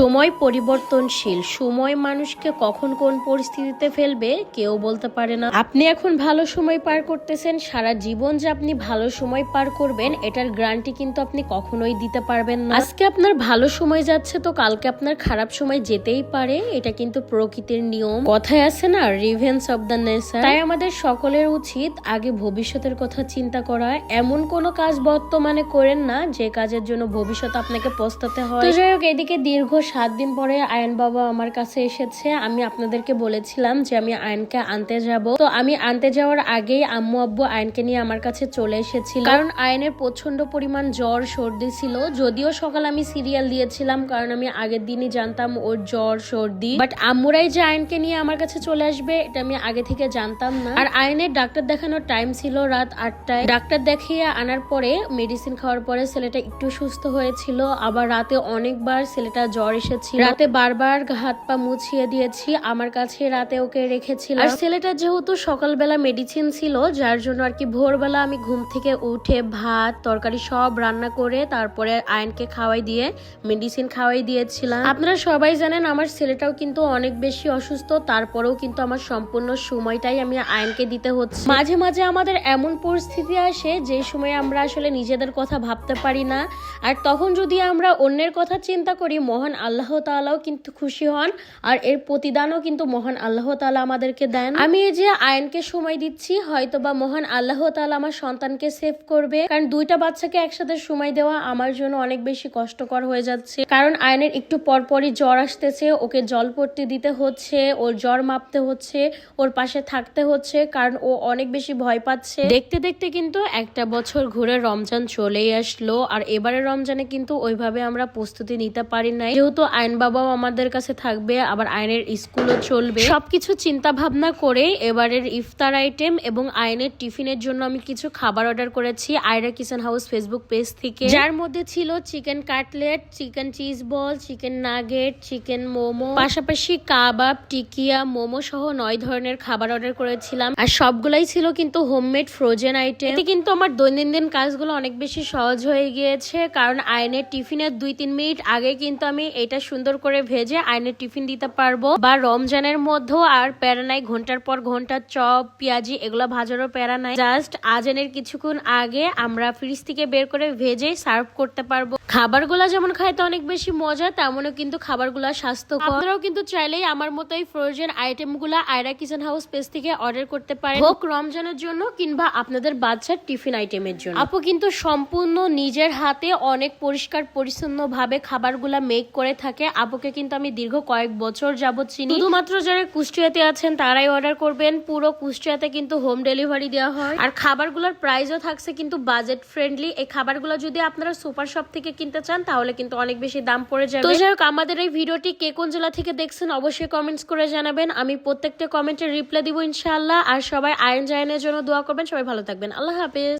সময় পরিবর্তনশীল। সময় মানুষকে কখন কোন পরিস্থিতিতে ফেলবে কেউ বলতে পারে না। আপনি এখন ভালো সময় পার করতেছেন, সারা জীবন যে আপনি ভালো সময় পার করবেন, এটার গ্যারান্টি কিন্তু আপনি কখনোই দিতে পারবেন না। আজকে আপনার ভালো সময় যাচ্ছে তো কালকে আপনার খারাপ সময় যেতেই পারে, এটা কিন্তু প্রকৃতির নিয়ম। কথায় আছে না রিভেন্স অব দ্য নেচার তাই আমাদের সকলের উচিত আগে ভবিষ্যতের কথা চিন্তা করা। এমন কোনো কাজ বর্তমানে করেন না যে কাজের জন্য ভবিষ্যৎ আপনাকে পস্তাতে হয়। যাই হোক, এদিকে দীর্ঘ সাত দিন পরে আয়ন বাবা আমার কাছে এসেছে। আমি আপনাদেরকে বলেছিলাম যে আমি আয়নকে আনতে যাব। তো আমি আনতে যাওয়ার আগেই আম্মু আব্বু আয়নকে নিয়ে আমার কাছে চলে এসেছিল। কারণ আয়নের প্রচণ্ড পরিমাণ জ্বর, সর্দি ছিল। যদিও সকাল আমি সিরিয়াল দিয়েছিলাম, কারণ আমি আগের দিনই জানতাম ওর জ্বর, সর্দি। বাট আম্মুরাই যে আয়নকে নিয়ে আমার কাছে চলে আসবে, এটা আমি আগে থেকে জানতাম না। আর আয়নের ডাক্তার দেখানোর টাইম ছিল রাত আটটায়। ডাক্তার দেখিয়ে আনার পরে মেডিসিন খাওয়ার পরে ছেলেটা একটু সুস্থ হয়েছিল। আবার রাতে অনেকবার ছেলেটা জ্বর এসেছিল। রাতে বারবার হাত পা মুছিয়ে দিয়েছি আমার কাছে রাতে ওকে রেখেছিল আর ছেলেটা যেহেতু সকালবেলা মেডিসিন ছিল যার জন্য আর কি ভোরবেলা আমি ঘুম থেকে উঠে ভাত তরকারি সব রান্না করে তারপরে আয়নকে খাওয়াই দিয়ে মেডিসিন খাওয়াই দিয়েছিলাম। আপনারা সবাই জানেন আমার ছেলেটাও কিন্তু অনেক বেশি অসুস্থ তারপরেও কিন্তু আমার সম্পূর্ণ সময়টাই আমি আয়নকে দিতে হচ্ছে। মাঝে মাঝে আমাদের এমন পরিস্থিতি আসে যে সময় আমরা আসলে নিজেদের কথা ভাবতে পারি না। আর তখন যদি আমরা অন্যের কথা চিন্তা করি মহান আল্লাহ তাআলাও কিন্তু খুশি হন আর এর প্রতিদানও কিন্তু মহান আল্লাহ তাআলা আমাদেরকে দেন। আমি এই যে আয়নকে সময় দিচ্ছি হয়তো বা মহান আল্লাহ তালা আমার সন্তানকে সেভ করবে। কারণ দুইটা বাচ্চাকে একসাথে সময় দেওয়া আমার জন্য অনেক বেশি কষ্টকর হয়ে যাচ্ছে। কারণ আয়নের একটু পরপরই জ্বর আসতেছে, ওকে জল পড়তে দিতে হচ্ছে, ওর জ্বর মাপতে হচ্ছে, ওর পাশে থাকতে হচ্ছে, কারণ ও অনেক বেশি ভয় পাচ্ছে। দেখতে দেখতে কিন্তু একটা বছর ঘুরে রমজান চলেই আসলো, আর এবারে রমজানে কিন্তু ওইভাবে আমরা প্রস্তুতি নিতে পারি নাই। যেহেতু আইন বাবাও আমাদের কাছে থাকবে, আবার আইনের স্কুলও চলবে। সবকিছু চিন্তা ভাবনা করে এবারের ইফতার আইটেম এবং আইনের টিফিনের জন্য আমি কিছু খাবার অর্ডার করেছি, Ayra kitchen house Facebook page থেকে। যার মধ্যে ছিল chicken cutlet, chicken cheese ball, chicken nugget, chicken momo. পাশাপাশি কাবাব, টিকিয়া, মোমো সহ নয় ধরনের খাবার অর্ডার করেছিলাম। আর সবগুলাই ছিল কিন্তু হোমমেড ফ্রোজেন আইটেম। এতে কিন্তু আমার দৈনন্দিন কাজগুলো অনেক বেশি সহজ হয়ে গিয়েছে, কারণ আয়নের টিফিনের দুই তিন মিনিট আগে কিন্তু আমি এটা সুন্দর করে ভেজে আয়নের টিফিন দিতে পারব। বা রমজানের মধ্যেও আর প্যারা নাই, ঘণ্টার পর ঘণ্টা চপ, পেঁয়াজি এগুলো ভাজারও প্যারা নাই। জাস্ট আজানের কিছুক্ষণ আগে আমরা ফ্রিজ থেকে বের করে ভেজে সার্ভ করতে পারব। খাবারগুলো যেমন খাইতে অনেক বেশি মজা, তেমনও কিন্তু খাবারগুলো স্বাস্থ্যকর। আপনারাও কিন্তু চাইলেই আমার মতো এই ফ্রোজেন আইটেমগুলো আয়রা কিচেন হাউস পেজ থেকে অর্ডার করতে পারেন। হোক রমজানের জন্য কিংবা আপনাদের বাচ্চার টিফিন আইটেমের জন্য। আপু কিন্তু সম্পূর্ণ নিজের হাতে অনেক পরিষ্কার পরিচ্ছন্ন ভাবে খাবারগুলা মেক করে থাকে। আপুকে কিন্তু আমি দীর্ঘ কয়েক বছর যাবত চিনি। শুধুমাত্র যারা কুষ্টিয়াতে আছেন, তারাই অর্ডার করবেন। পুরো কুষ্টিয়াতে কিন্তু হোম ডেলিভারি দেওয়া হয়। আর খাবারগুলোর প্রাইসও থাকছে কিন্তু বাজেট ফ্রেন্ডলি এই খাবারগুলো যদি আপনারা সুপার শপ থেকে কিনতে চান, তাহলে কিন্তু অনেক বেশি দাম পড়ে যাবে। তো যাই হোক, আমাদের এই ভিডিওটি কে কোন জেলা থেকে দেখছেন অবশ্যই কমেন্টস করে জানাবেন। আমি প্রত্যেকটা কমেন্টের রিপ্লাই দিব ইনশাআল্লাহ। আর সবাই আয়ন জায়নের জন্য দোয়া করবেন। সবাই ভালো থাকবেন। আল্লাহ হাফেজ।